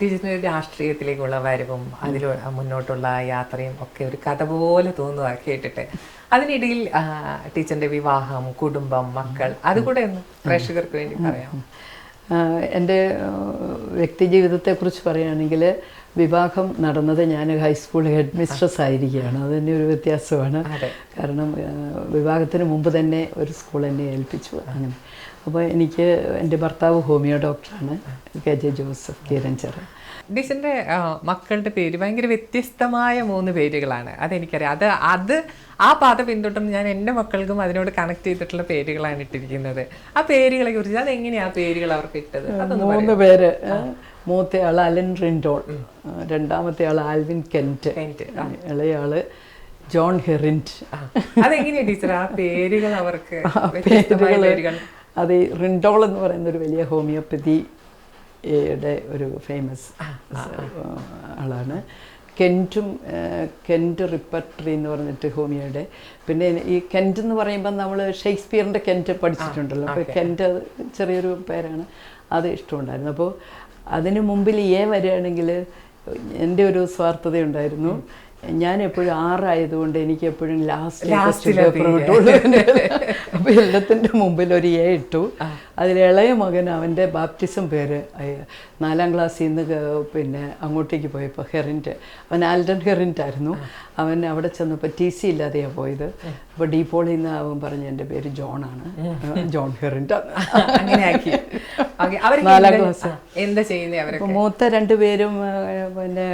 ടീച്ചറിന് രാഷ്ട്രീയത്തിലേക്കുള്ള വരവും അതിലൂടെ മുന്നോട്ടുള്ള യാത്രയും ഒക്കെ ഒരു കഥ പോലെ തോന്നുക കേട്ടിട്ട്. അതിനിടയിൽ ടീച്ചറിന്റെ വിവാഹം കുടുംബം മക്കൾ അതുകൂടെ ഒന്ന് പ്രേക്ഷകർക്ക് വേണ്ടി പറയാം എന്റെ വ്യക്തിജീവിതത്തെക്കുറിച്ച് ജീവിതത്തെക്കുറിച്ച് പറയുകയാണെങ്കിൽ വിവാഹം നടന്നത് ഞാൻ ഹൈസ്കൂൾ ഹെഡ് മിസ്ട്രസ് ആയിരിക്കുകയാണ്. അത് തന്നെ ഒരു വ്യത്യാസമാണ്. കാരണം വിവാഹത്തിന് മുമ്പ് തന്നെ ഒരു സ്കൂൾ എന്നെ ഏൽപ്പിച്ചു. അങ്ങനെ. അപ്പോൾ എനിക്ക് എന്റെ ഭർത്താവ് ഹോമിയോ ഡോക്ടറാണ് കെ ജെ ജോസഫ് കീരഞ്ചർ ഡിസിന്റെ മക്കളുടെ പേര് ഭയങ്കര വ്യത്യസ്തമായ മൂന്ന് പേരുകളാണ്. അതെനിക്കറിയാം. അത് അത് ആ പാത പിന്തുടർന്ന് ഞാൻ എന്റെ മക്കൾക്കും അതിനോട് കണക്ട് ചെയ്തിട്ടുള്ള പേരുകളാണ് ഇട്ടിരിക്കുന്നത്. ആ പേരുകളെ കുറിച്ച് അതെങ്ങനെയാണ് ആ പേരുകൾ അവർക്ക് ഇട്ടത്? മൂന്ന് പേര്. മൂത്തയാൾ അലൻ റിൻഡോൾ രണ്ടാമത്തെ ആൾ ആൽവിൻ കെന്റ് ഇളയാൾ ജോൺ ഹെറിന്റ്. അതെങ്ങനെയാണ് അതെങ്ങനെയാ ടീച്ചർ ആ പേരുകൾ അവർക്ക് പേരുകൾ. അത് ഈ റിൻഡോൾ എന്ന് പറയുന്ന ഒരു വലിയ ഹോമിയോപ്പതിയുടെ ഒരു ഫേമസ് ആളാണ്. കെന്റും കെന്റ് റിപ്പർട്ടറി എന്ന് പറഞ്ഞിട്ട് ഹോമിയോയുടെ. പിന്നെ ഈ കെന്റ് എന്ന് പറയുമ്പോൾ നമ്മൾ ഷേക്സ്പിയറിന്റെ കെന്റ് പഠിച്ചിട്ടുണ്ടല്ലോ. അപ്പോൾ കെന്റ് അത് ചെറിയൊരു പേരാണ്. അത് ഇഷ്ടമുണ്ടായിരുന്നു. അപ്പോൾ അതിന് മുമ്പിൽ എ വരികയാണെങ്കിൽ എന്റെ ഒരു സ്വാർത്ഥതയുണ്ടായിരുന്നു. ഞാൻ എപ്പോഴും ആറായതുകൊണ്ട് എനിക്ക് എപ്പോഴും ലാസ്റ്റ് ലാസ്റ്റ് പേപ്പർ കിട്ടുള്ളൂ അപ്പോൾ എല്ലാത്തിന്റെ മുമ്പിൽ ഒരു എ ഇട്ടു. അതിൽ ഇളയ മകൻ അവന്റെ ബാപ്റ്റിസം പേര് നാലാം ക്ലാസ്സിൽ നിന്ന് പിന്നെ അങ്ങോട്ടേക്ക് പോയപ്പോൾ ഹെറിന്റ്. അവൻ ആൽഡൻ ഹെറിന്റ് ആയിരുന്നു. അവൻ അവിടെ ചെന്നപ്പോൾ ടി സി ഇല്ലാതെയാണ് പോയത്. അപ്പോൾ ഡീപോളിൽ നിന്ന് അവൻ പറഞ്ഞ എന്റെ പേര് ജോണാണ് ജോൺ ഹെറിന്റ് അങ്ങനെ ആക്കി Okay, നാലാം ക്ലാസ്. എന്താ ചെയ്യുന്നത് മൂത്ത രണ്ടുപേരും പിന്നെ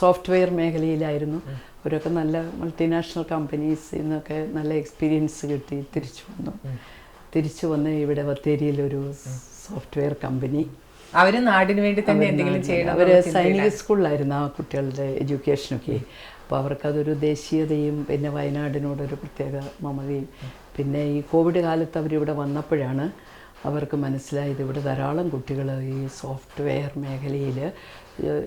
സോഫ്റ്റ്വെയർ മേഖലയിലായിരുന്നു. അവരൊക്കെ നല്ല മൾട്ടിനാഷണൽ കമ്പനീസിൽ നിന്നൊക്കെ നല്ല എക്സ്പീരിയൻസ് കിട്ടി തിരിച്ചു വന്നു. തിരിച്ചു വന്ന് ഇവിടെ ബത്തേരിയിൽ ഒരു സോഫ്റ്റ്വെയർ കമ്പനി അവർ നാടിന് വേണ്ടി തന്നെ എന്തെങ്കിലും ചെയ്യണം അവർ സൈനിക സ്കൂളിലായിരുന്നു ആ കുട്ടികളുടെ എഡ്യൂക്കേഷനൊക്കെ അപ്പോൾ അവർക്കതൊരു ദേശീയതയും പിന്നെ വയനാടിനോടൊരു പ്രത്യേക മമതയും. പിന്നെ ഈ കോവിഡ് കാലത്ത് അവരിവിടെ വന്നപ്പോഴാണ് അവർക്ക് മനസ്സിലായത് ഇവിടെ ധാരാളം കുട്ടികൾ ഈ സോഫ്റ്റ്വെയർ മേഖലയിൽ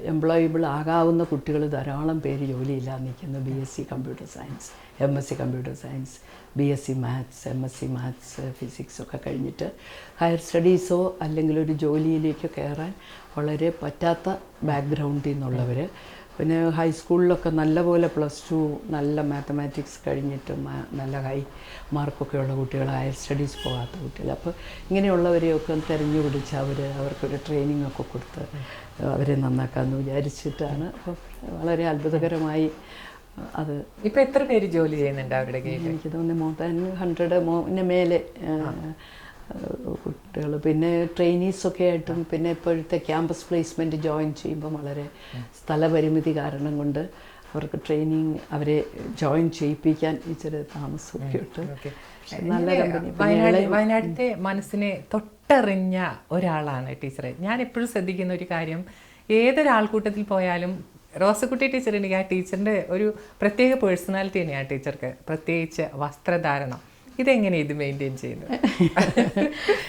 എംപ്ലോയബിൾ ആകാവുന്ന കുട്ടികൾ ധാരാളം പേര് ജോലിയില്ലാതെ നിൽക്കുന്നു. B S C computer science M S C computer science B S C maths M S C maths physics ഒക്കെ കഴിഞ്ഞിട്ട് ഹയർ സ്റ്റഡീസോ അല്ലെങ്കിൽ ഒരു ജോലിയിലേക്കോ കയറാൻ വളരെ പറ്റാത്ത ബാക്ക്ഗ്രൗണ്ടിൽ നിന്നുള്ളവർ പിന്നെ ഹൈസ്കൂളിലൊക്കെ നല്ലപോലെ പ്ലസ് ടു നല്ല മാത്തമാറ്റിക്സ് കഴിഞ്ഞിട്ട് നല്ല ഹൈ മാർക്കൊക്കെ ഉള്ള കുട്ടികൾ ഹയർ സ്റ്റഡീസ് പോകാത്ത കുട്ടികൾ അപ്പോൾ ഇങ്ങനെയുള്ളവരെയൊക്കെ തിരഞ്ഞു പിടിച്ച് അവർ അവർക്കൊരു ട്രെയിനിങ് ഒക്കെ കൊടുത്ത് അവരെ നന്നാക്കാമെന്ന് വിചാരിച്ചിട്ടാണ്. അപ്പോൾ വളരെ അത്ഭുതകരമായി അത് ഇപ്പോൾ എത്ര പേര് ജോലി ചെയ്യുന്നുണ്ട് അവരുടെ കീഴിൽ എനിക്ക് തോന്നുന്നു മോർ ദാൻ ഹൺഡ്രഡ് മോന് മേലെ കുട്ടികൾ പിന്നെ ട്രെയിനീസൊക്കെ ആയിട്ടും പിന്നെ ഇപ്പോഴത്തെ ക്യാമ്പസ് പ്ലേസ്മെന്റ് ജോയിൻ ചെയ്യുമ്പോൾ വളരെ സ്ഥലപരിമിതി കാരണം കൊണ്ട് അവർക്ക് ട്രെയിനിങ് അവരെ ജോയിൻ ചെയ്യിപ്പിക്കാൻ ഇച്ചിരി താമസമൊക്കെ ഉണ്ട്. നല്ല കമ്പനി. വയനാട് വയനാട്ടിലെ മനസ്സിനെ തൊട്ടറിഞ്ഞ ഒരാളാണ് ടീച്ചറെ. ഞാൻ എപ്പോഴും ശ്രദ്ധിക്കുന്ന ഒരു കാര്യം ഏതൊരാൾക്കൂട്ടത്തിൽ പോയാലും റോസക്കുട്ടി ടീച്ചറിന്റെ ആ ടീച്ചറിന്റെ ഒരു പ്രത്യേക പേഴ്സണാലിറ്റി തന്നെയാണ് ടീച്ചർക്ക്. പ്രത്യേകിച്ച് വസ്ത്രധാരണം. ഇതെങ്ങനെ ഇത് മെയിന്റെയിൻ ചെയ്യുന്നത്?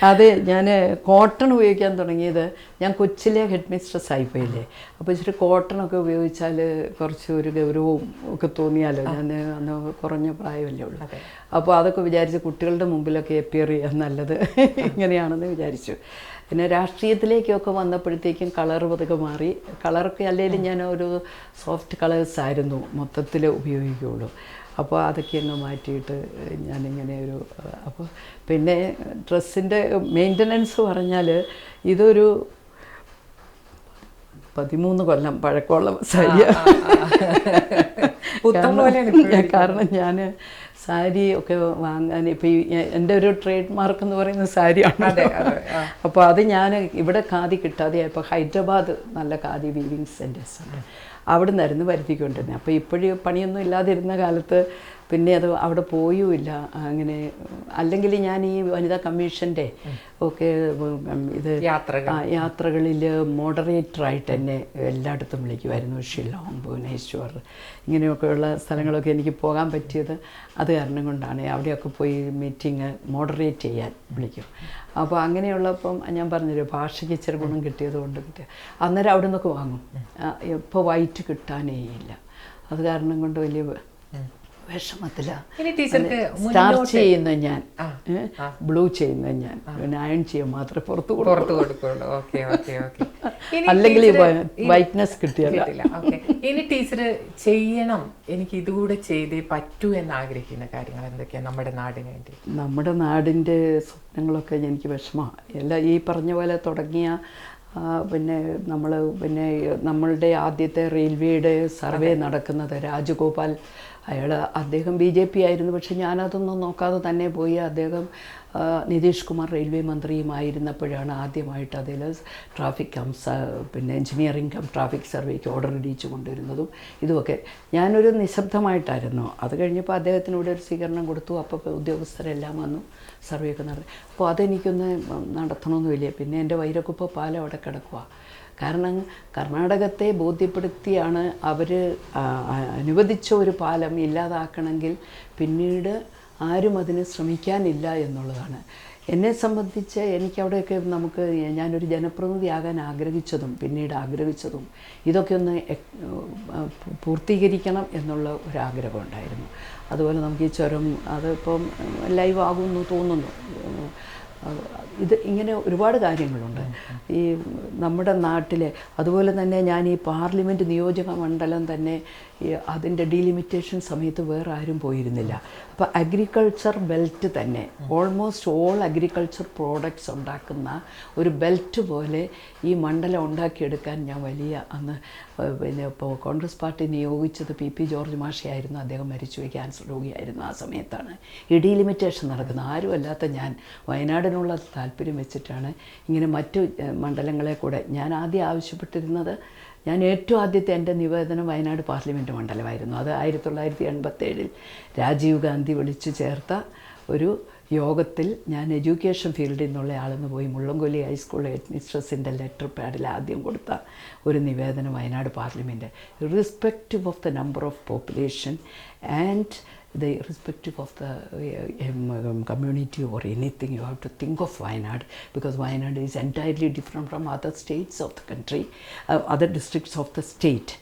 അതെ ഞാൻ കോട്ടൺ ഉപയോഗിക്കാൻ തുടങ്ങിയത് ഞാൻ കൊച്ചിലെ ഹെഡ് മിസ്ട്രസ് ആയിപ്പോയില്ലേ. അപ്പോൾ ഇച്ചിരി കോട്ടണൊക്കെ ഉപയോഗിച്ചാൽ കുറച്ച് ഒരു ഗൗരവവും ഒക്കെ തോന്നിയാലോ? ഞാൻ അന്ന് കുറഞ്ഞ പ്രായമല്ലേ ഉള്ളൂ. അപ്പോൾ അതൊക്കെ വിചാരിച്ച് കുട്ടികളുടെ മുമ്പിലൊക്കെ എപ്പിയർ ചെയ്യാൻ നല്ലത്. ഇങ്ങനെയാണെന്ന് വിചാരിച്ചു. പിന്നെ രാഷ്ട്രീയത്തിലേക്കൊക്കെ വന്നപ്പോഴത്തേക്കും കളർ പതുക്കെ മാറി. കളറൊക്കെ അല്ലെങ്കിലും ഞാൻ ഒരു സോഫ്റ്റ് കളേഴ്സ് ആയിരുന്നു മൊത്തത്തിൽ ഉപയോഗിക്കുകയുള്ളൂ അപ്പോൾ അതൊക്കെ അങ്ങ് മാറ്റിയിട്ട് ഞാനിങ്ങനെ ഒരു അപ്പോൾ പിന്നെ ഡ്രസ്സിന്റെ മെയിന്റനൻസ് പറഞ്ഞാൽ ഇതൊരു പതിമൂന്ന് കൊല്ലം പഴക്കമുള്ള സാരിയാണ് കാരണം ഞാൻ സാരി ഒക്കെ വാങ്ങാൻ ഇപ്പോൾ ഈ എന്റെ ഒരു ട്രേഡ് മാർക്ക് എന്ന് പറയുന്ന സാരിയാണ്. അപ്പോൾ അത് ഞാൻ ഇവിടെ ഖാദി കിട്ടാതെ ഇപ്പോൾ ഹൈദരാബാദ് നല്ല ഖാദി വീവിങ് സെന്റേഴ്സ് ഉണ്ട്. അവിടെ നിന്നായിരുന്നു വരുത്തിക്കൊണ്ടിരുന്നത്. അപ്പോൾ ഇപ്പോഴും പണിയൊന്നും ഇല്ലാതിരുന്ന കാലത്ത് പിന്നെ അത് അവിടെ പോയുമില്ല. അങ്ങനെ അല്ലെങ്കിൽ ഞാൻ ഈ വനിതാ കമ്മീഷന്റെ ഒക്കെ ഇത് യാത്രകൾ. യാത്രകളിൽ മോഡറേറ്റർ മോഡറേറ്ററായിട്ട് എന്നെ എല്ലായിടത്തും വിളിക്കുമായിരുന്നു. ഷില്ലോങ് ഭുവനേശ്വർ ഇങ്ങനെയൊക്കെയുള്ള സ്ഥലങ്ങളൊക്കെ എനിക്ക് പോകാൻ പറ്റിയത്. അത് കാരണം കൊണ്ടാണ് അവിടെയൊക്കെ പോയി മീറ്റിംഗ് മോഡറേറ്റ് ചെയ്യാൻ വിളിക്കും. അപ്പോൾ അങ്ങനെയുള്ളപ്പം ഞാൻ പറഞ്ഞൊരു ഭാഷയ്ക്ക് ഇച്ചിരി ഗുണം കിട്ടിയത് കൊണ്ട് കിട്ടിയ അന്നേരം അവിടെ നിന്നൊക്കെ വാങ്ങും ഇപ്പോൾ വൈറ്റ് കിട്ടാനേ ഇല്ല. അത് കാരണം കൊണ്ട് വലിയ വിഷമത്തില. ഇനി ടീച്ചർക്ക് സ്റ്റാർ ചെയ്യുന്ന ഞാൻ ബ്ലൂ ചെയ്യുന്ന ഞാൻ. പിന്നെ അയൺ ചെയ്യാൻ മാത്രമേ പുറത്തു പുറത്തു കൊടുക്കുള്ളൂ. Okay okay okay. അല്ലെങ്കിൽ വൈറ്റ്നസ് കിട്ടിയല്ല. ഇനി ടീച്ചർ ചെയ്യണം. എനിക്ക് ഇതുകൂടെ ചെയ്തേ പറ്റൂ എന്ന് ആഗ്രഹിക്കുന്ന കാര്യങ്ങൾ എന്തൊക്കെയാണ് നമ്മുടെ നാടിന് വേണ്ടി? നമ്മുടെ നാടിന്റെ സ്വപ്നങ്ങളൊക്കെ എനിക്ക് വിഷമമാണ് എല്ലാം ഈ പറഞ്ഞ പോലെ തുടങ്ങിയ പിന്നെ നമ്മൾ പിന്നെ നമ്മളുടെ ആദ്യത്തെ റെയിൽവേയുടെ സർവേ നടക്കുന്നത് രാജഗോപാൽ അയാൾ അദ്ദേഹം ബി ജെ പി ആയിരുന്നു. പക്ഷെ ഞാനതൊന്നും നോക്കാതെ തന്നെ പോയി അദ്ദേഹം നിതീഷ് കുമാർ റെയിൽവേ മന്ത്രിയുമായിരുന്നപ്പോഴാണ് ആദ്യമായിട്ട് അതിൽ ട്രാഫിക് കം പിന്നെ എഞ്ചിനീയറിംഗ് കം ട്രാഫിക് സർവേക്ക് ഓർഡർ ഇടിച്ചു കൊണ്ടുവരുന്നതും ഇതുമൊക്കെ. ഞാനൊരു നിശബ്ദമായിട്ടായിരുന്നു. അത് കഴിഞ്ഞപ്പോൾ അദ്ദേഹത്തിനോട് ഒരു സ്വീകരണം കൊടുത്തു. അപ്പോൾ ഉദ്യോഗസ്ഥരെല്ലാം വന്നു സർവേ ഒക്കെ നടത്തി. അപ്പോൾ അതെനിക്കൊന്ന് നടത്തണമെന്നുമില്ല പിന്നെ എന്റെ വൈരക്കുപ്പ പാലം അവിടെ കിടക്കുക കാരണം കർണാടകത്തെ ബോധ്യപ്പെടുത്തിയാണ് അവർ അനുവദിച്ച ഒരു പാലം ഇല്ലാതാക്കണമെങ്കിൽ പിന്നീട് ആരും അതിന് ശ്രമിക്കാനില്ല എന്നുള്ളതാണ്. എന്നെ സംബന്ധിച്ച് എനിക്കവിടെയൊക്കെ നമുക്ക് ഞാനൊരു ജനപ്രതിനിധിയാകാൻ ആഗ്രഹിച്ചതും പിന്നീട് ആഗ്രഹിച്ചതും ഇതൊക്കെ ഒന്ന് പൂർത്തീകരിക്കണം എന്നുള്ള ഒരാഗ്രഹം ഉണ്ടായിരുന്നു. അതുപോലെ നമുക്ക് ഈ ചുരം അതിപ്പം ലൈവ് ആകുമെന്ന് തോന്നുന്നു. ഇത് ഇങ്ങനെ ഒരുപാട് കാര്യങ്ങളുണ്ട്. ഈ നമ്മുടെ നാട്ടിലെ അതുപോലെ തന്നെ ഞാൻ ഈ പാർലമെന്റ് നിയോജക മണ്ഡലം തന്നെ അതിന്റെ ഡീലിമിറ്റേഷൻ സമയത്ത് വേറെ ആരും പോയിരുന്നില്ല. അപ്പോൾ അഗ്രികൾച്ചർ ബെൽറ്റ് തന്നെ ഓൾമോസ്റ്റ് ഓൾ അഗ്രികൾച്ചർ പ്രോഡക്ട്സ് ഉണ്ടാക്കുന്ന ഒരു ബെൽറ്റ് പോലെ ഈ മണ്ഡലം ഉണ്ടാക്കിയെടുക്കാൻ ഞാൻ വലിയ അന്ന് പിന്നെ ഇപ്പോൾ കോൺഗ്രസ് പാർട്ടി നിയോഗിച്ചത് പി പി ജോർജ് മാഷിയായിരുന്നു. അദ്ദേഹം മരിച്ചുപോയി ക്യാൻസർ രോഗിയായിരുന്നു ആ സമയത്താണ്. ഈ ലിമിറ്റേഷൻ നടക്കുന്നത് ആരുമല്ലാത്ത ഞാൻ വയനാടിനുള്ള താല്പര്യം വെച്ചിട്ടാണ് ഇങ്ങനെ മറ്റു മണ്ഡലങ്ങളെ കൂടെ ഞാൻ ആദ്യം ആവശ്യപ്പെട്ടിരുന്നത്. ഞാൻ ഏറ്റവും ആദ്യത്തെ എന്റെ നിവേദനം വയനാട് പാർലമെന്റ് മണ്ഡലമായിരുന്നു. അത് ആയിരത്തി തൊള്ളായിരത്തി എൺപത്തേഴിൽ രാജീവ് ഗാന്ധി വിളിച്ചു ചേർത്ത ഒരു യോഗത്തിൽ ഞാൻ എഡ്യൂക്കേഷൻ ഫീൽഡിൽ നിന്നുള്ള ആളെന്ന് പോയി മുള്ളംകൊല്ലി ഹൈസ്കൂൾ ഹെഡ് മിസ്ട്രസിന്റെ ലെറ്റർ പാഡിൽ ആദ്യം കൊടുത്ത ഒരു നിവേദനം Wayanad parliament. Respective of the number of population and the respective of the community or anything you have to think of Wayanad because Wayanad is entirely different from other states of the country other districts of the state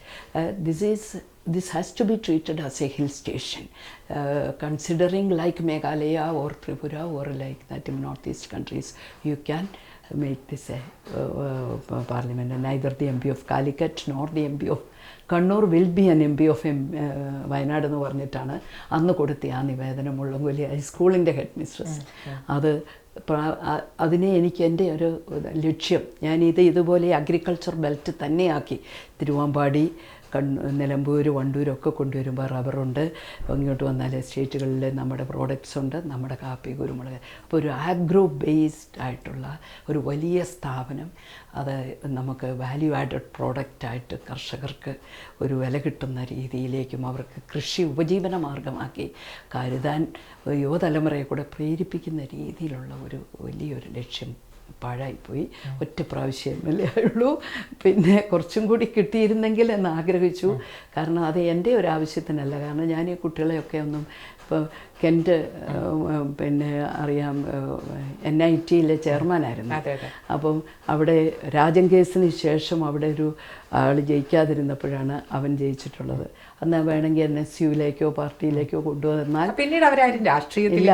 this is this has to be treated as a hill station uh, considering like Meghalaya or Tripura or like that in northeast countries you can make this a uh, uh, parliament and neither the MP of Calicut nor the MP of Kannur will be an M P of M Wayanad എന്ന് പറഞ്ഞിട്ടാണ് അന്ന് കൊടുത്ത ആ നിവേദനം Mullankolli ഹൈസ്കൂളിന്റെ head mistress അത് അതിനെ എനിക്ക് എന്റെ ഒരു ലക്ഷ്യം ഞാനിത് ഇതുപോലെ അഗ്രികൾച്ചർ ബെൽറ്റ് തന്നെയാക്കി തിരുവാമ്പാടി കണ്ണൂ നിലമ്പൂർ വണ്ടൂരൊക്കെ കൊണ്ടുവരുമ്പോൾ റബ്ബറുണ്ട്. ഇങ്ങോട്ട് വന്നാൽ സ്റ്റേറ്റുകളിൽ നമ്മുടെ പ്രോഡക്റ്റ്സ് ഉണ്ട് നമ്മുടെ കാപ്പി കുരുമുളക്. അപ്പോൾ ഒരു ആഗ്രോ ബേസ്ഡ് ആയിട്ടുള്ള ഒരു വലിയ സ്ഥാപനം അത് നമുക്ക് വാല്യൂ ആഡഡ് പ്രോഡക്റ്റായിട്ട് കർഷകർക്ക് ഒരു വില കിട്ടുന്ന രീതിയിലേക്കും അവർക്ക് കൃഷി ഉപജീവന മാർഗമാക്കി കരുതാൻ യുവതലമുറയെ കൂടെ പ്രേരിപ്പിക്കുന്ന രീതിയിലുള്ള ഒരു വലിയൊരു ലക്ഷ്യം പാഴായിപ്പോയി. ഒറ്റ പ്രാവശ്യം എം എൽ എ ആയുള്ളൂ. പിന്നെ കുറച്ചും കൂടി കിട്ടിയിരുന്നെങ്കിൽ എന്ന് ആഗ്രഹിച്ചു. കാരണം അത് എന്റെ ഒരു ആവശ്യത്തിനല്ല. കാരണം ഞാൻ ഈ കുട്ടികളെയൊക്കെ ഒന്നും ഇപ്പോൾ കെന്റ് പിന്നെ അറിയാം എൻ ഐ ടിയിലെ ചെയർമാനായിരുന്നു. അപ്പം അവിടെ രാജൻ കേസിന് ശേഷം അവിടെ ഒരു ആൾ ജയിക്കാതിരുന്നപ്പോഴാണ് അവൻ ജയിച്ചിട്ടുള്ളത്. അന്ന് വേണമെങ്കിൽ എൻ എസ് യുയിലേക്കോ പാർട്ടിയിലേക്കോ കൊണ്ടുവന്നാൽ പിന്നീട് അവരാരും വന്നില്ല.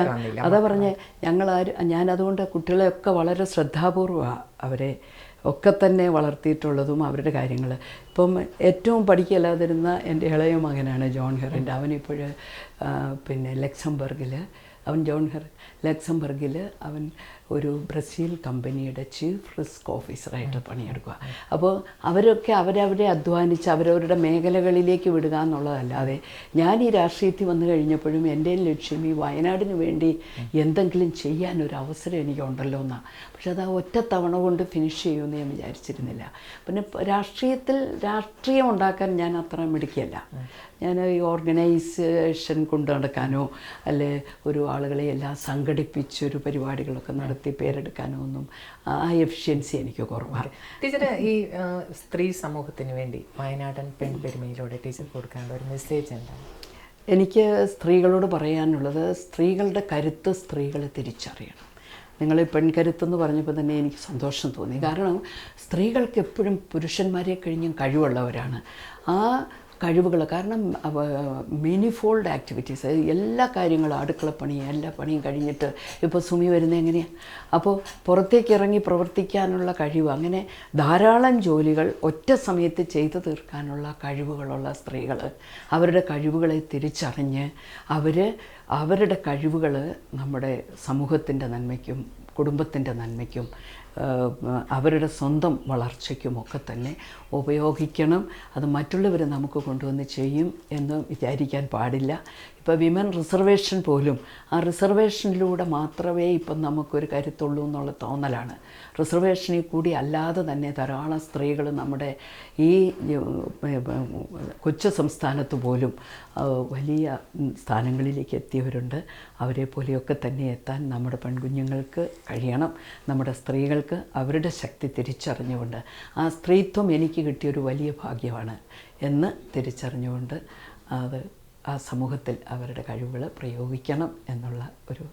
അതാ പറഞ്ഞേ ഞങ്ങൾ ഞാൻ അതുകൊണ്ട് കുട്ടികളെയൊക്കെ വളരെ ശ്രദ്ധാപൂർവമാണ് അവരെ ഒക്കെ തന്നെ വളർത്തിയിട്ടുള്ളതും അവരുടെ കാര്യങ്ങൾ ഇപ്പം ഏറ്റവും പഠിക്കല്ലാതിരുന്ന എന്റെ ഇളയ മകനാണ് ജോൺ ഹെറിന്റെ അവനിപ്പോൾ പിന്നെ ലക്സംബർഗിൽ അവൻ ജോൺ ഹെർ ലക്സംബർഗിൽ അവൻ ഒരു ബ്രസീൽ കമ്പനിയുടെ ചീഫ് റിസ്ക് ഓഫീസറായിട്ട് പണിയെടുക്കുക അപ്പോൾ അവരൊക്കെ അവരവരെ അധ്വാനിച്ച് അവരവരുടെ മേഖലകളിലേക്ക് വിടുക എന്നുള്ളതല്ലാതെ ഞാൻ ഈ രാഷ്ട്രീയത്തിൽ വന്നു കഴിഞ്ഞപ്പോഴും എന്റെ ലക്ഷ്യം ഈ വയനാടിന് വേണ്ടി എന്തെങ്കിലും ചെയ്യാൻ ഒരു അവസരം എനിക്കുണ്ടല്ലോ എന്നാണ് പക്ഷെ അത് ആ ഒറ്റ തവണ കൊണ്ട് ഫിനിഷ് ചെയ്യുമെന്ന് ഞാൻ വിചാരിച്ചിരുന്നില്ല. പിന്നെ രാഷ്ട്രീയത്തിൽ രാഷ്ട്രീയം ഉണ്ടാക്കാൻ ഞാൻ അത്ര മിടുക്കിയല്ല. ഞാൻ ഈ ഓർഗനൈസേഷൻ കൊണ്ടു നടക്കാനോ അല്ലെ ഒരു ആളുകളെ എല്ലാം സംഘടിപ്പിച്ച് ഒരു പരിപാടികളൊക്കെ നടത്തി പേരെടുക്കാനോ ഒന്നും ആ എഫിഷ്യൻസി എനിക്ക് കുറവാണ്. ടീച്ചർ ഈ സ്ത്രീ സമൂഹത്തിന് വേണ്ടി വയനാടൻ പെൺപെരുമയിലൂടെ ടീച്ചർ കൊടുക്കാനുള്ള ഒരു മെസ്സേജ് എന്താണ് എനിക്ക് സ്ത്രീകളോട് പറയാനുള്ളത് സ്ത്രീകളുടെ കരുത്ത് സ്ത്രീകളെ തിരിച്ചറിയണം. നിങ്ങൾ പെൺകരുത്തെന്ന് പറഞ്ഞപ്പോൾ തന്നെ എനിക്ക് സന്തോഷം തോന്നി. കാരണം സ്ത്രീകൾക്ക് എപ്പോഴും പുരുഷന്മാരെ കഴിഞ്ഞും കഴിവുള്ളവരാണ്. ആ കഴിവുകൾ കാരണം മീനിഫോൾഡ് ആക്ടിവിറ്റീസ് എല്ലാ കാര്യങ്ങളും അടുക്കളപ്പണിയും എല്ലാ പണിയും കഴിഞ്ഞിട്ട് ഇപ്പോൾ സുമി വരുന്നത് എങ്ങനെയാണ് അപ്പോൾ പുറത്തേക്ക് ഇറങ്ങി പ്രവർത്തിക്കാനുള്ള കഴിവ് അങ്ങനെ ധാരാളം ജോലികൾ ഒറ്റ സമയത്ത് ചെയ്തു തീർക്കാനുള്ള കഴിവുകളുള്ള സ്ത്രീകൾ അവരുടെ കഴിവുകളെ തിരിച്ചറിഞ്ഞ് അവർ അവരുടെ കഴിവുകൾ നമ്മുടെ സമൂഹത്തിന്റെ നന്മയ്ക്കും കുടുംബത്തിന്റെ നന്മയ്ക്കും അവരുടെ സ്വന്തം വളർച്ചയ്ക്കുമൊക്കെ തന്നെ ഉപയോഗിക്കണം. അത് മറ്റുള്ളവർ നമുക്ക് കൊണ്ടുവന്ന് ചെയ്യും എന്ന് വിചാരിക്കാൻ പാടില്ല. ഇപ്പോൾ വിമൻ റിസർവേഷൻ പോലും ആ റിസർവേഷനിലൂടെ മാത്രമേ ഇപ്പം നമുക്കൊരു കരുത്തുള്ളൂ എന്നുള്ള തോന്നലാണ്. റിസർവേഷനിൽ കൂടി അല്ലാതെ തന്നെ ധാരാളം സ്ത്രീകൾ നമ്മുടെ ഈ കൊച്ചു സംസ്ഥാനത്ത് പോലും വലിയ സ്ഥാനങ്ങളിലേക്ക് എത്തിയവരുണ്ട്. അവരെ പോലെയൊക്കെ തന്നെ എത്താൻ നമ്മുടെ പെൺകുഞ്ഞുങ്ങൾക്ക് കഴിയണം. നമ്മുടെ സ്ത്രീകൾക്ക് അവരുടെ ശക്തി തിരിച്ചറിഞ്ഞുകൊണ്ട് ആ സ്ത്രീത്വം എനിക്ക് കിട്ടിയൊരു വലിയ ഭാഗ്യമാണ് എന്ന് തിരിച്ചറിഞ്ഞുകൊണ്ട് അത് ആ സമൂഹത്തിൽ അവരുടെ കഴിവുകൾ പ്രയോഗിക്കണം എന്നുള്ള ഒരു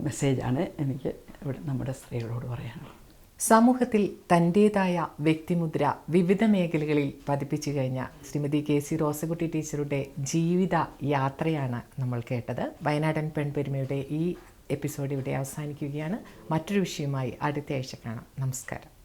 മെസ്സേജാണ് എനിക്ക് ഇവിടെ നമ്മുടെ സ്ത്രീകളോട് പറയാനുള്ളത്. സമൂഹത്തിൽ തന്റേതായ വ്യക്തിമുദ്ര വിവിധ മേഖലകളിൽ പതിപ്പിച്ചു കഴിഞ്ഞ ശ്രീമതി കെ സി റോസകുട്ടി ടീച്ചറുടെ ജീവിത യാത്രയാണ് നമ്മൾ കേട്ടത്. വയനാടൻ പെൺപെരുമയുടെ ഈ എപ്പിസോഡ് ഇവിടെ അവസാനിക്കുകയാണ്. മറ്റൊരു വിഷയവുമായി അടുത്ത ആഴ്ച കാണാം. നമസ്കാരം.